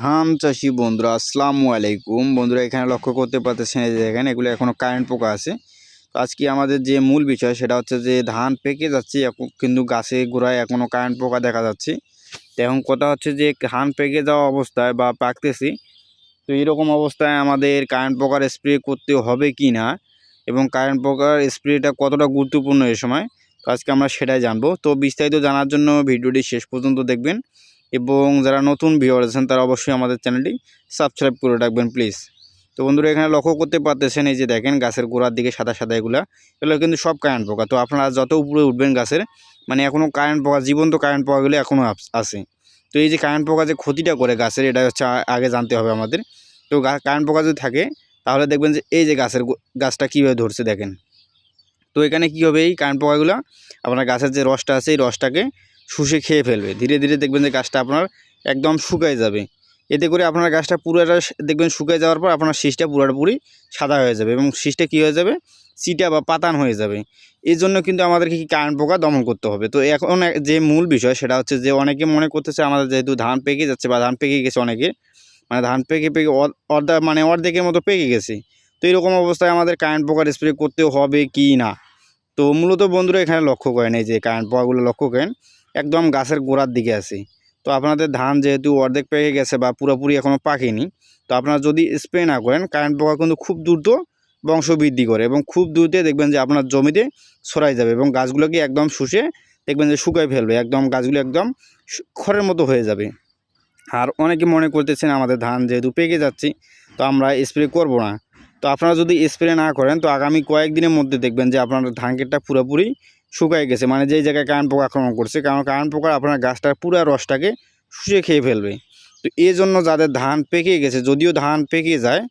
ধান চাষি বন্ধুরা, আসসালামু আলাইকুম। বন্ধুরা, এখানে লক্ষ্য করতে পারতেছেন যে দেখেন, এগুলো এখনও কারেন্ট পোকা আছে। তো আজকে আমাদের যে মূল বিষয়, সেটা হচ্ছে যে ধান পেকে যাচ্ছে, এখন- কিন্তু গাছে গোড়ায় এখনও কারেন্ট পোকা দেখা যাচ্ছে। তো এখন কথা হচ্ছে যে ধান পেকে যাওয়া অবস্থায় বা পাকতেছি, তো এরকম অবস্থায় আমাদের কারেন্ট পোকার স্প্রে করতে হবে কি না? এবং কারেন্ট পোকার স্প্রেটা কতটা গুরুত্বপূর্ণ এ সময়? আজকে আমরা সেটাই জানব। তো বিস্তারিত জানার জন্য ভিডিওটি শেষ পর্যন্ত দেখবেন। এবং যারা নতুন ভিউয়ার আছেন, তারা অবশ্যই আমাদের চ্যানেলটি সাবস্ক্রাইব করে রাখবেন প্লিজ তো বন্ধুরা, এখানে লক্ষ্য করতে পারতেছেন, এই যে দেখেন গাছের গোড়ার দিকে সাদা সাদা এগুলা। এগুলো কিন্তু সব কারেন্ট পোকা। তো আপনারা যত উপরে উঠবেন গাছের মানে এখনও কারেন্ট পোকা, জীবন্ত কারেন্ট পোকাগুলো এখনও আছে। তো এই যে কারেন্ট পোকা যে ক্ষতিটা করে গাছের, এটা হচ্ছে আগে জানতে হবে আমাদের। তো কারেন্ট পোকা যদি থাকে, তাহলে দেখবেন যে এই যে গাছের গাছটা কীভাবে ধরছে, দেখেন। তো এখানে কী হবে এই কারেন্ট পোকাগুলো আপনার গাছের যে রসটা আছে, এই রসটাকে শুষে খেয়ে ফেলবে। ধীরে ধীরে দেখবেন যে গাছটা আপনার একদম শুকায় যাবে। এতে করে আপনার গাছটা পুরোটা দেখবেন শুকায় যাওয়ার পর আপনার শীষটা পুরোপুরি সাদা হয়ে যাবে এবং শীষটা কী হয়ে যাবে? চিটা বা পাতান হয়ে যাবে। এই জন্য কিন্তু আমাদেরকে কি কারেন্ট পোকা দমন করতে হবে। তো এখন যে মূল বিষয় সেটা হচ্ছে যে অনেকে মনে করতেছে আমাদের যেহেতু ধান পেকে যাচ্ছে বা ধান পেকে গেছে অনেকে মানে ধান পেকে পেকে অর- অর্ধা মানে অর্ধেকের মতো পেকে গেছে। তো এরকম অবস্থায় আমাদের কারেন্ট পোকার স্প্রে করতে হবে কি না? তো মূলত বন্ধুরা এখানে লক্ষ্য করেন এই যে কারেন্ট পোকাগুলো লক্ষ্য করেন। একদম গাছের গোড়ার দিকে আছে। তো আপনাদের ধান যেহেতু অর্ধেক পেকে গেছে বা পুরোপুরি এখনও পাকেনি, তো আপনারা যদি স্প্রে না করেন কারেন্ট পোকা কিন্তু খুব দ্রুত বংশ বৃদ্ধি করে এবং খুব দ্রুত দেখবেন যে আপনার জমিতে ছড়াই যাবে এবং গাছগুলোকে একদম শুষে দেখবেন যে শুকাই ফেলবে, একদম গাছগুলো একদম খড়ের মতো হয়ে যাবে। আর অনেকে মনে করতেছেন আমাদের ধান যেহেতু পেকে যাচ্ছি, তো আমরা স্প্রে করব না। তো আপনারা যদি স্প্রে না করেন, তো আগামী কয়েকদিনের মধ্যে দেখবেন যে আপনার ধান ক্ষেতটা পুরোপুরি শুকায় গেছে। মানে যেই জায়গায় কারেন্ট পোকা আক্রমণ করছে, কারণ কারেন্ট পোকা আপনার গাছটার পুরো রসটাকে শুষে খেয়ে ফেলবে। তো এই জন্য যাদের ধান পেকে গেছে, যদিও ধান পেকে যায়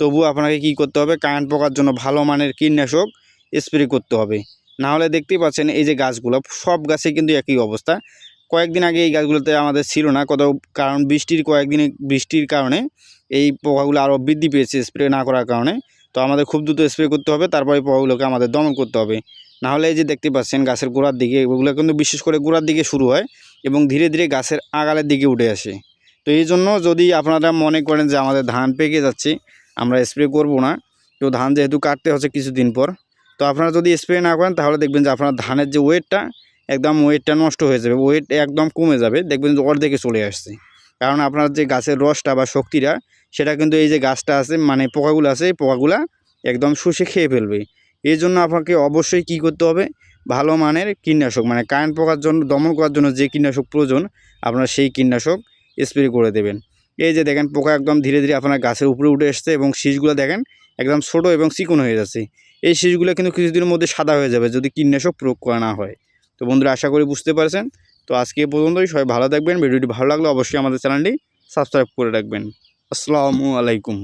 তবু আপনাকে কি করতে হবে? কারেন্ট পোকার জন্য ভালো মানের কীটনাশক স্প্রে করতে হবে। না হলে দেখতেই পাচ্ছেন এই যে গাছগুলো, সব গাছে কিন্তু একই অবস্থা। কয়েকদিন আগে এই গাছগুলোতে আমাদের ছিল না কত কারণ বৃষ্টির কয়েকদিন বৃষ্টির কারণে এই পোকাগুলো আরও বৃদ্ধি পেয়েছে স্প্রে না করার কারণে। তো আমাদের খুব দ্রুত স্প্রে করতে হবে, তারপরে পোকাগুলোকে আমাদের দমন করতে হবে। না হলে এই যে দেখতে পাচ্ছেন গাছের গোড়ার দিকে ওগুলো কিন্তু বিশেষ করে গোড়ার দিকে শুরু হয় এবং ধীরে ধীরে গাছের আগালের দিকে উঠে আসে। তো এই জন্য যদি আপনারা মনে করেন যে আমাদের ধান পেকে যাচ্ছে, আমরা স্প্রে করব না। তো ধান যেহেতু কাটতে হচ্ছে কিছুদিন পর, তো আপনারা যদি স্প্রে না করেন, তাহলে দেখবেন যে আপনার ধানের যে ওয়েটটা একদম ওয়েটটা নষ্ট হয়ে যাবে ওয়েট একদম কমে যাবে, দেখবেন যে অর্ধেকে চলে আসছে। কারণ আপনার যে গাছের রসটা বা শক্তিটা সেটা কিন্তু এই যে গাছটা আছে মানে পোকাগুলো আছে, এই পোকাগুলা একদম শুষে খেয়ে ফেলবে। এই জন্য আপনাকে অবশ্যই কি করতে হবে? ভালো মানের কীটনাশক মানে কারেন্ট পোকার জন্য, দমন করার জন্য যে কীটনাশক প্রয়োজন, আপনার সেই কীটনাশক স্প্রে করে দেবেন। এই যে দেখেন, পোকা একদম ধীরে ধীরে আপনার গাছের উপরে উঠে এসছে এবং শীষগুলো দেখেন, একদম ছোটো এবং চিকন হয়ে যাচ্ছে। এই শীষগুলো কিন্তু কিছুদিনের মধ্যে সাদা হয়ে যাবে যদি কীটনাশক প্রয়োগ করা না হয়। তো বন্ধুরা, আশা করি বুঝতে পারছেন। তো আজকে পর্যন্তই, সবাই ভালো থাকবেন। ভিডিওটি ভালো লাগলে অবশ্যই আমাদের চ্যানেলটি সাবস্ক্রাইব করে রাখবেন। আসসালামু আলাইকুম।